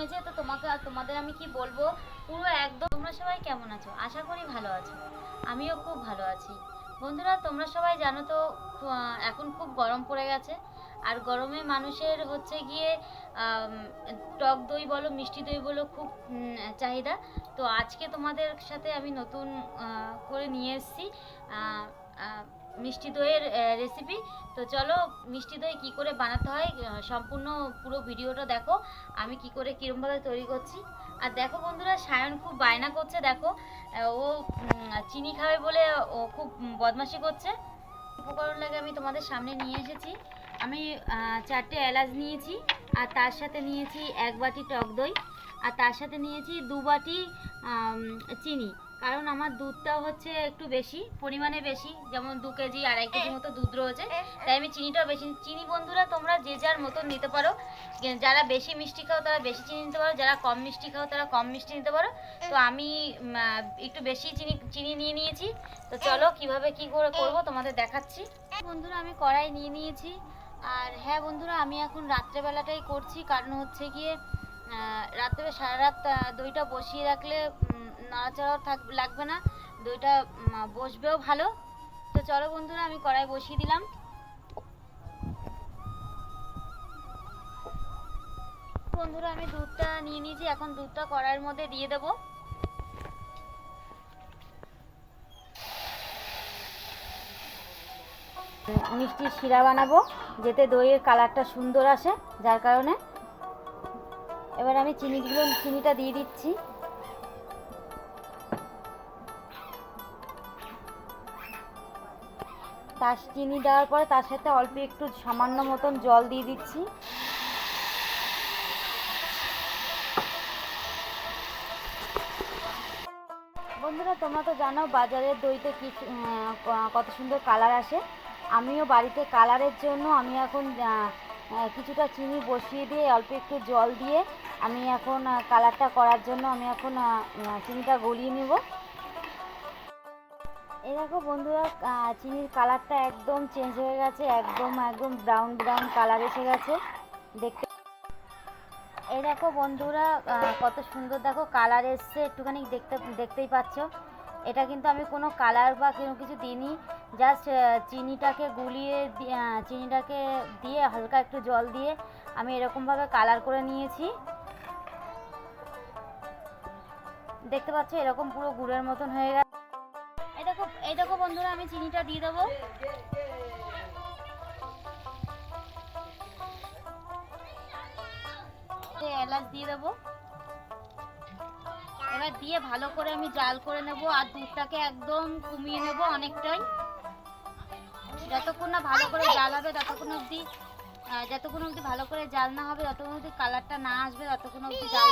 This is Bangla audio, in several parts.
জমেছে তো তোমাকে আর তোমাদের আমি কি বলব? পুরো একদম তোমরা সবাই কেমন আছো? আশা করি ভালো আছো। আমিও খুব ভালো আছি। বন্ধুরা, তোমরা সবাই জানো তো এখন খুব গরম পড়ে গেছে। আর গরমে মানুষের হচ্ছে গিয়ে টক দই বলো, মিষ্টি দই বলো খুব চাহিদা। তো আজকে তোমাদের সাথে আমি নতুন করে নিয়ে এসেছি। মিষ্টি দইয়ের রেসিপি তো চলো মিষ্টি দই কী করে বানাতে হয় সম্পূর্ণ পুরো ভিডিওটা দেখো। আমি কি করে কীরমভাবে তৈরি করছি। আর দেখো বন্ধুরা, সায়ন খুব বায়না করছে, দেখো। ও চিনি খাবে বলে ও খুব বদমাশি করছে। উপকরণ লাগে আমি তোমাদের সামনে নিয়ে এসেছি। আমি চারটে এলাচ নিয়েছি, আর তার সাথে নিয়েছি এক বাটি টক দই। আর তার সাথে নিয়েছি দু বাটি চিনি। কারণ আমার দুধটাও হচ্ছে একটু বেশি পরিমাণে বেশি যেমন দু কেজি আড়াই কেজি মতো দুধ রয়েছে। তাই আমি চিনিটাও বেশি চিনি বন্ধুরা তোমরা যে যার মতন নিতে পারো। যারা বেশি মিষ্টি খাও তারা বেশি চিনি নিতে পারো। যারা কম মিষ্টি খাও তারা কম মিষ্টি নিতে পারো। তো আমি একটু বেশি চিনি চিনি নিয়ে নিয়েছি। তো চলো কীভাবে কি করে করব তোমাদের দেখাচ্ছি। বন্ধুরা আমি কড়াই নিয়ে নিয়েছি। আর হ্যাঁ বন্ধুরা আমি এখন রাত্রেবেলাটাই করছি। কারণ হচ্ছে গিয়ে রাত্রে সারা রাত দইটা বসিয়ে রাখলে নাড়াচাড়াও থাক লাগবে না। দইটা বসবেও ভালো। তো চলো বন্ধুরা, আমি কড়াই বসিয়ে দিলাম। বন্ধুরা, আমি দুধটা নিয়ে নিয়েছি। এখন দুধটা কড়াইয়ের মধ্যে দিয়ে দেবো। মিষ্টির শিরা বানাবো, যেতে দইয়ের কালারটা সুন্দর আসে, যার কারণে। এবার আমি চিনিগুলো চিনিটা দিয়ে দিচ্ছি। তার চিনি দেওয়ার পরে তার সাথে অল্প একটু সামান্য মতন জল দিয়ে দিচ্ছি। বন্ধুরা, তোমরা তো জানো বাজারের দইতে কি, কত সুন্দর কালার আসে। আমিও বাড়িতে কালারের জন্য আমি এখন কিছুটা চিনি বসিয়ে দিয়ে অল্প একটু জল দিয়ে আমি এখন কালারটা করার জন্য আমি এখন চিনিটা গলিয়ে নেব। এই দেখো বন্ধুরা চিনির কালারটা একদম চেঞ্জ হয়ে গেছে, একদম একদম ব্রাউন ব্রাউন কালার এসে গেছে। দেখতে এই দেখো বন্ধুরা কত সুন্দর দেখো কালার এসছে, একটুখানি দেখতে, দেখতেই পাচ্ছ। এটা কিন্তু আমি কোনো কালার বা কোনো কিছু দিইনি জাস্ট চিনিটাকে গুলিয়ে চিনিটাকে দিয়ে হালকা একটু জল দিয়ে আমি এরকমভাবে কালার করে নিয়েছি। দেখতে পাচ্ছ এরকম পুরো গুড়ের মতন হয়ে গেছে। এই দেখো বন্ধুরা, আমি চিনিটা দিয়ে দেবো। এলাচ দিয়ে দেবো। এবার দিয়ে ভালো করে আমি জাল করে নেব আর দুধটাকে একদম কমিয়ে নেব অনেকটাই। যতক্ষণ না ভালো করে জাল হবে, ততক্ষণ অবধি যতক্ষণ অবধি ভালো করে জাল না হবে, ততক্ষণ অবধি কালারটা না আসবে, ততক্ষণ অবধি জাল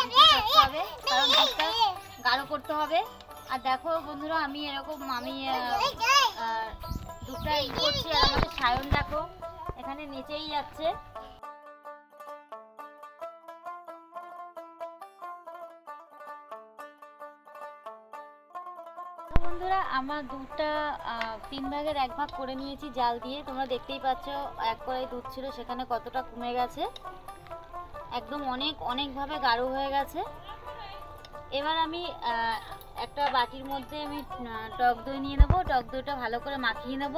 হবে। কারণ দুধটা গাঢ় করতে হবে। আর দেখো বন্ধুরা আমি এরকম আমি দুধটা ই করছি আর আমাদের সায়ন দেখো এখানে নেচেই যাচ্ছে। বন্ধুরা আমার দুধটা তিন ভাগের এক ভাগ করে নিয়েছি জাল দিয়ে। তোমরা দেখতেই পাচ্ছ এক কড়াই দুধ ছিল সেখানে কতটা কমে গেছে। একদম অনেক অনেকভাবে গাঢ় হয়ে গেছে। এবার আমি একটা বাটির মধ্যে আমি টক দই নিয়ে নেব। টক দইটা ভালো করে মাখিয়ে নেব।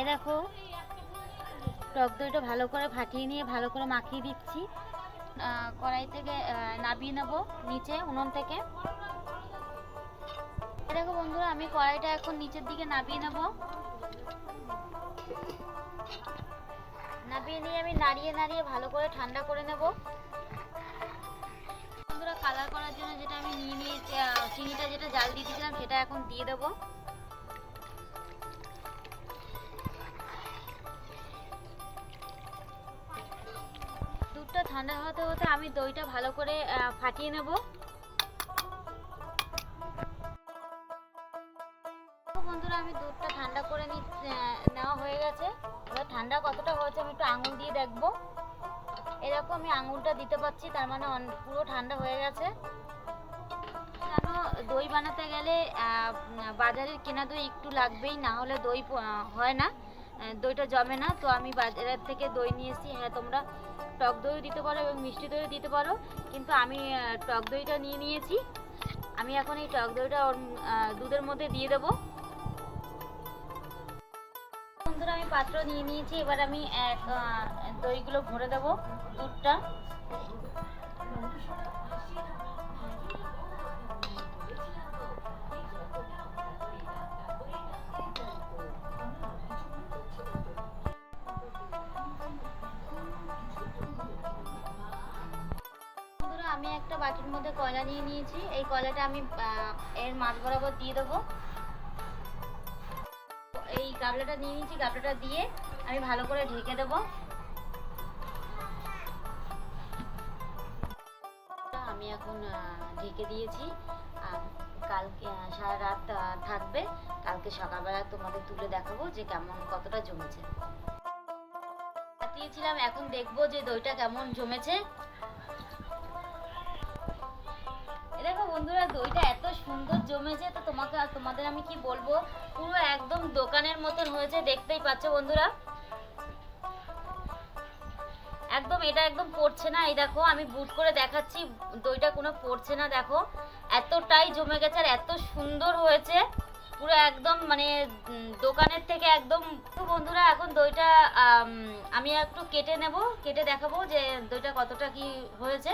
এ দেখো, টক দইটা ভালো করে ফাটিয়ে নিয়ে ভালো করে মাখিয়ে দিচ্ছি। কড়াই থেকে নাবিয়ে নেব নিচে, উনুন থেকে। এই দেখো বন্ধুরা, আমি কড়াইটা এখন নিচের দিকে নাবিয়ে নেব। নাবিয়ে নিয়ে আমি নাড়িয়ে নাড়িয়ে ভালো করে ঠান্ডা করে নেব। বন্ধুরা কালার করার জন্য যেটা আমি নিয়ে নিয়েছি চিনিটা যেটা জাল দিয়ে দিয়েছিলাম, সেটা এখন দিয়ে দেবো। দুধটা ঠান্ডা হতে হতে আমি দইটা ভালো করে ফাটিয়ে নেব। বন্ধুরা আমি দুধটা ঠান্ডা করে নি নেওয়া হয়ে গেছে। এবার ঠান্ডা কতটা হয়েছে আমি একটু আঙুল দিয়ে দেখব। এরকম আমি আঙুলটা দিতে পারছি, তার মানে পুরো ঠান্ডা হয়ে গেছে। জানো দই বানাতে গেলে বাজারের কেনা দই একটু লাগবেই, না হলে দই হয় না। দইটা জমে না, তো আমি বাজারের থেকে দই নিয়ে এসেছি। হ্যাঁ তোমরা টক দইও দিতে পারো এবং মিষ্টি দইও দিতে পারো, কিন্তু আমি টক দইটা নিয়ে নিয়েছি। আমি এখন এই টক দইটা ওর দুধের মধ্যে দিয়ে দেবো। পাত্র নিয়ে নিয়েছি, এবার আমি এক দইগুলো ভরে দেবো, দুধটা। আমি একটা বাটির মধ্যে কয়লা নিয়ে নিয়েছি। এই কয়লাটা আমি এর মাছ বরাবর দিয়ে দেবো। এই গাবলাটা নিয়ে নিয়েছি, গাবলাটা দিয়ে আমি ভালো করে ঢেকে দেবো। আমি এখন ঢেকে দিয়েছি। আর কালকে সারা রাত থাকবে। কালকে সকালবেলা তোমাদের তুলে দেখাবো যে কেমন, কতটা জমেছে। দিয়েছিলাম এখন দেখব যে দইটা কেমন জমেছে। দেখো বন্ধুরা, দইটা এত সুন্দর জমেছে, তো তোমাকে আর তোমাদের আমি কি বলব? পুরো একদম দোকানের মতন হয়েছে, দেখতেই পাচ্ছ বন্ধুরা। একদম, এটা একদম পড়ছে না, এই দেখো, আমি বুট করে দেখাচ্ছি, দইটা কোনো পড়ছে না, দেখো। এতটাই জমে গেছে আর এত সুন্দর হয়েছে। পুরো একদম মানে দোকানের থেকে একদম বন্ধুরা, এখন দইটা আমি একটু কেটে নেব, কেটে দেখাবো যে দইটা কতটা কি হয়েছে।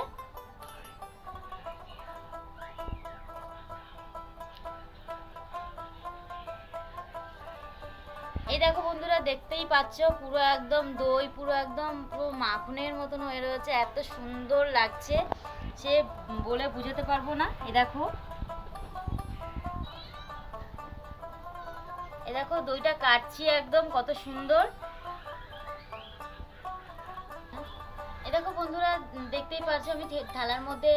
এই দেখো বন্ধুরা, দেখতেই পাচ্ছ, পুরো একদম দই, পুরো একদম পুরো মাখনের মতন হয়ে রয়েছে, এত সুন্দর লাগছে, সে বলে বুঝাতে পারব না। এ দেখো এ দেখো, দইটা কাটছি একদম, কত সুন্দর। এই দেখো বন্ধুরা, দেখতেই পাচ্ছ, আমি থালার মধ্যে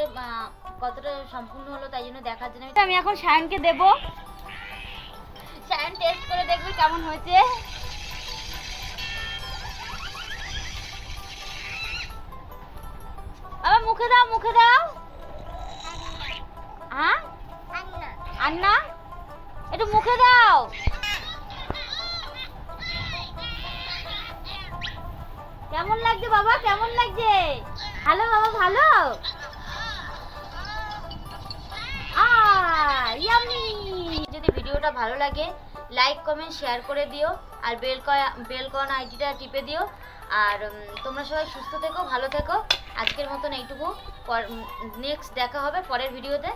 কতটা সম্পূর্ণ হলো, তাই জন্য দেখার জন্য আমি এখন সায়নকে দেবো। সায়ন টেস্ট করে দেখবে কেমন হয়েছে। বাবা, মুখে দাও মুখে দাও। আন্না? একটু মুখে দাও। কেমন লাগছে বাবা? কেমন লাগছে? ভালো, বাবা, ভালো? ভালো লাগে লাইক কমেন্ট শেয়ার করে দিও, আর বেল বেল কন আইডিটা টিপে দিও। আর তোমরা সবাই সুস্থ থেকো, ভালো থেকো। আজকের মতন এইটুকু। নেক্সট দেখা হবে পরের ভিডিওতে